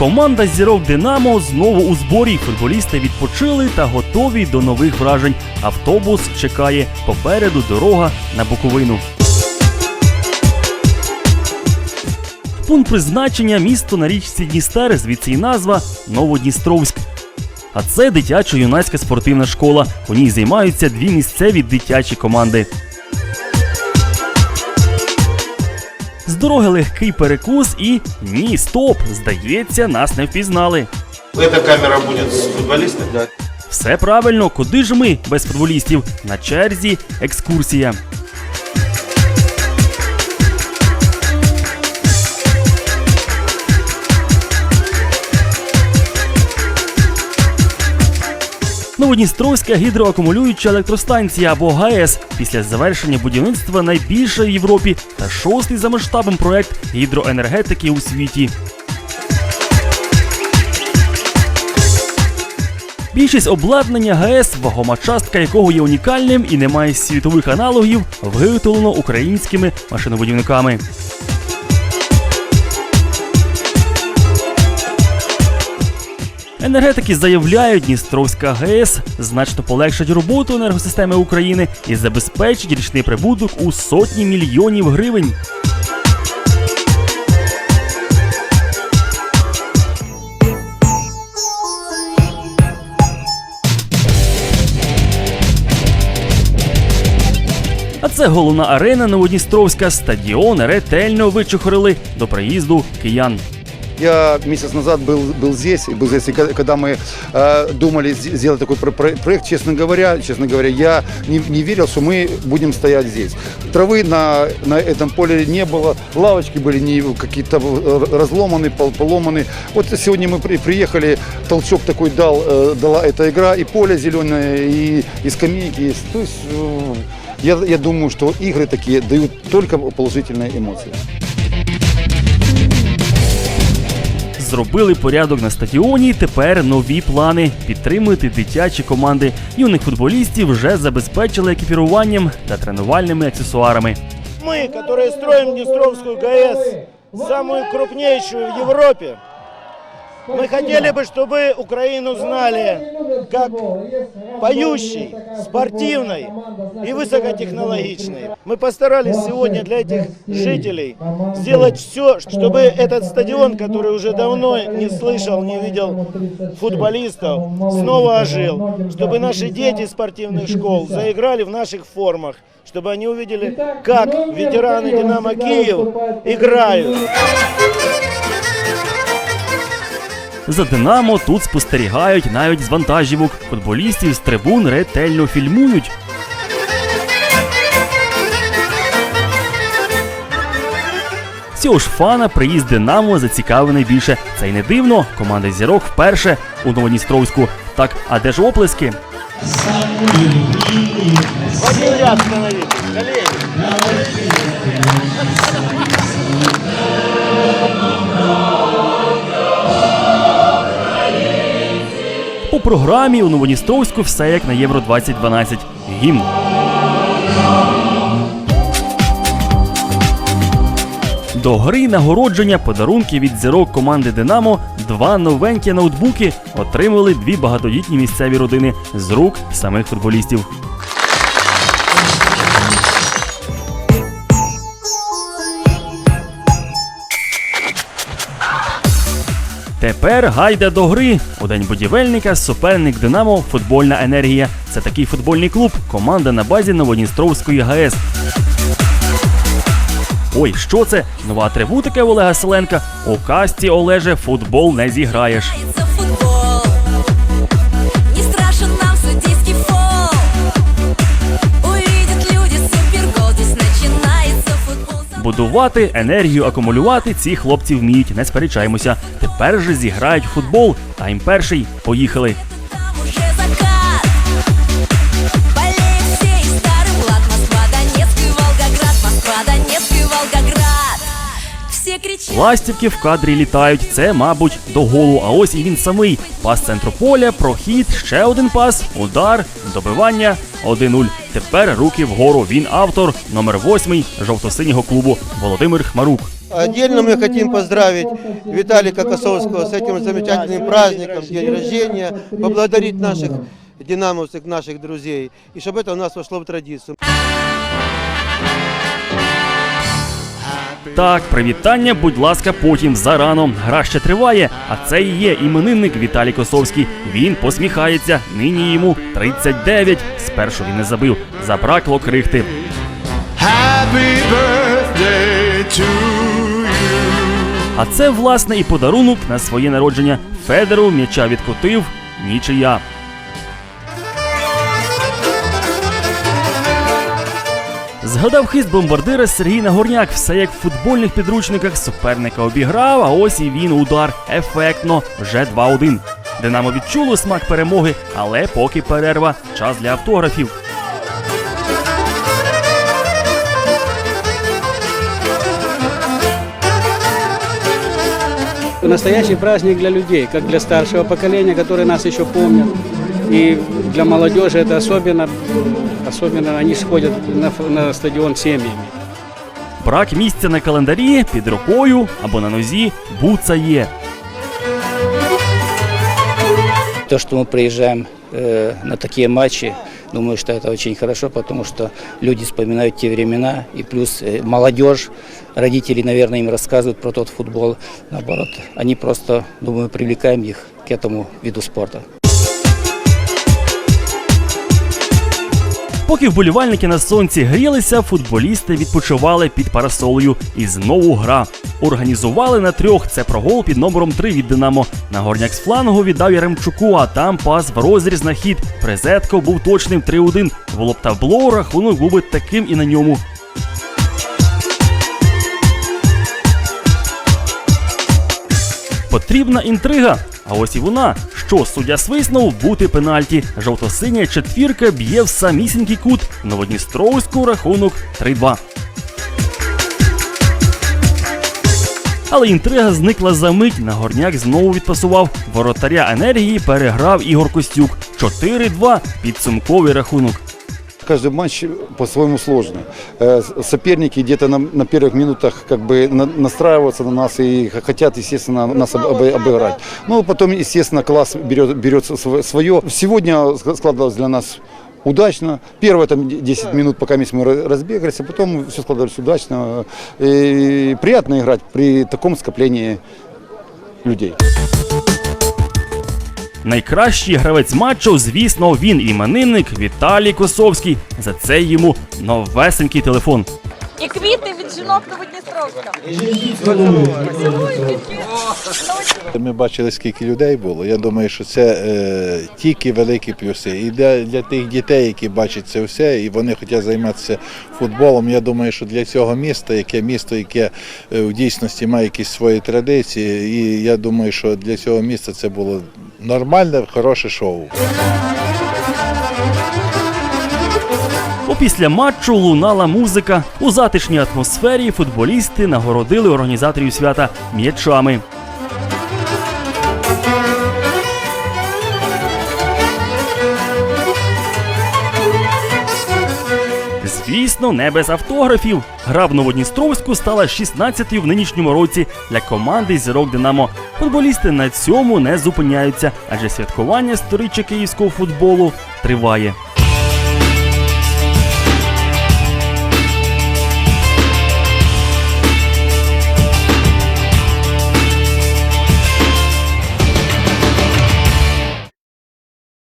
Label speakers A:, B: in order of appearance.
A: Команда зірок Динамо знову у зборі. Футболісти відпочили та готові до нових вражень. Автобус чекає попереду дорога на Буковину. Пункт призначення місто на річці Дністер, звідси й назва Новодністровськ. А це дитячо-юнацька спортивна школа. У ній займаються дві місцеві дитячі команди. З дороги легкий перекус і ні, стоп! Здається, нас не впізнали.
B: Эта камера будет с футболистами? Да.
A: Все правильно, куди ж ми без футболістів? На черзі екскурсія. Новодністровська гідроакумулююча електростанція або ГАЕС після завершення будівництва найбільша в Європі та шостий за масштабом проект гідроенергетики у світі. Більшість обладнання ГАЕС, вагома частка якого є унікальним і не має світових аналогів, виготовлено українськими машинобудівниками. Енергетики заявляють, Дністровська ГЕС значно полегшить роботу енергосистеми України і забезпечить річний прибуток у сотні мільйонів гривень. А це головна арена Новодністровська. Стадіон ретельно вичухорили до приїзду киян.
C: Я месяц назад был, был здесь, был здесь, и когда мы э, думали сделать такой про- про- проект, честно говоря, честно говоря, я не, не верил, что мы будем стоять здесь. Травы на, на этом поле не было, лавочки были не какие-то э, разломаны, пол- поломаны. Вот сегодня мы при- приехали, толчок такой дал, э, дала эта игра, и поле зеленое, и, и скамейки есть. То есть э, я, я думаю, что игры такие дают только положительные эмоции.
A: Зробили порядок на стадіоні. Тепер нові плани підтримувати дитячі команди. Юних футболістів вже забезпечили екіпіруванням та тренувальними аксесуарами.
D: Мы, которые строим Днестровскую ГАЭС, самую крупнейшую в Европе, Мы хотели бы, чтобы Украину знали как поющей, спортивной и высокотехнологичной. Мы постарались сегодня для этих жителей сделать все, чтобы этот стадион, который уже давно не слышал, не видел футболистов, снова ожил. Чтобы наши дети спортивных школ заиграли в наших формах. Чтобы они увидели, как ветераны «Динамо Киев» играют.
A: За Динамо тут спостерігають навіть з вантажівок. Футболістів з трибун ретельно фільмують. Цього ж фана приїзд Динамо зацікавлений більше. Це й не дивно. Команда зірок вперше у Новодністровську. Так, а де ж оплески?
D: В ряд
A: Програмі у Новоністровську все як на Євро 2012. Гімн. До гри нагородження подарунки від зірок команди Динамо, два новенькі ноутбуки отримали дві багатодітні місцеві родини з рук самих футболістів. Тепер гайда до гри. У день будівельника суперник Динамо футбольна енергія. Це такий футбольний клуб, команда на базі Новодністровської ГАЕС. Ой, що це? Нова атрибутика Олега Селенка. У касті Олеже футбол не зіграєш. Будувати, енергію акумулювати ці хлопці вміють, не сперечаємося. Тепер же зіграють в футбол. Тайм перший. Поїхали. Ластівки в кадрі літають. Це, мабуть, до голу. А ось і він самий. Пас центру поля, прохід, ще один пас, удар, добивання 1-0. Тепер руки вгору. Він автор, номер 8 жовто-синього клубу Володимир Хмарук.
E: Отдельно мы хотим поздравить Виталика Косовского с этим замечательным праздником, день рождения, поблагодарить наших динамовцев, наших друзей, и чтобы это у нас вошло в традицию.
A: Так, привітання, будь ласка, потім зарано. Гра ще триває, а це і є іменинник Віталій Косовський. Він посміхається. Нині йому 39. Спершу він не забив. Забракло крихти.
F: Happy birthday to you.
A: А це, власне, і подарунок на своє народження. Федеру м'яча відкотив нічия. Згадав хист бомбардира Сергій Нагорняк. Все як в футбольних підручниках суперника обіграв, а ось і він удар. Ефектно, вже 2-1. Динамо відчуло смак перемоги, але поки перерва. Час для автографів.
G: Настоящий праздник для людей, как для старшего поколения, которые нас еще помнят. И для молодежи это особенно, особенно они сходят на, ф- на стадион семьями.
A: Брак місця на календарі під рукою або на нозі буца є.
H: То, что мы приезжаем э, на такие матчи, думаю, что это очень хорошо, потому что люди вспоминают те времена, и плюс э, молодежь, родители, наверное, им рассказывают про тот футбол, наоборот. Они просто, думаю, привлекаем их к этому виду спорта.
A: Поки вболівальники на сонці грілися, футболісти відпочивали під парасолею. І знову гра. Організували на трьох. Це прогол під номером 3 від Динамо. Нагорняк з флангу віддав Яремчуку, а там пас в розріз на хід. Презетко був точним 3-1. В лоб та рахунок був би таким і на ньому. Потрібна інтрига. А ось і вона. Що суддя свиснув бути пенальті. Жовто-синя четвірка б'є в самісінький кут. Новодністровську рахунок 3-2. Але інтрига зникла за мить. Нагорняк знову відпасував. Воротаря енергії переграв Ігор Костюк. 4-2. Підсумковий рахунок.
C: Каждый матч по-своему сложный. Э, Соперники где-то на, на первых минутах как бы на- настраиваются на нас и хотят, естественно, нас об- обы- обыграть. Ну, потом, естественно, класс берет, берет свое. Сегодня ск- складывалось для нас удачно. Первые там де- 10 минут, пока мы ра- разбегались, а потом все складывалось удачно. И приятно играть при таком скоплении людей.
A: Найкращий гравець матчу, звісно, він іменинник Віталій Косовський. За це йому новесенький телефон.
I: І квіти від жінок Новодністровська.
F: Ми бачили, скільки людей було. Я думаю, що це е, тільки великі плюси. І для, для тих дітей, які бачать це все, і вони хочуть займатися футболом. Я думаю, що для цього міста, яке місто, яке е, в дійсності має якісь свої традиції, і я думаю, що для цього міста це було нормальне, хороше шоу.
A: Опісля матчу лунала музика. У затишній атмосфері футболісти нагородили організаторів свята м'ячами. Звісно, не без автографів. Гра в Новодністровську стала 16-ю в нинішньому році для команди зірок Динамо. Футболісти на цьому не зупиняються, адже святкування сторіччя київського футболу триває.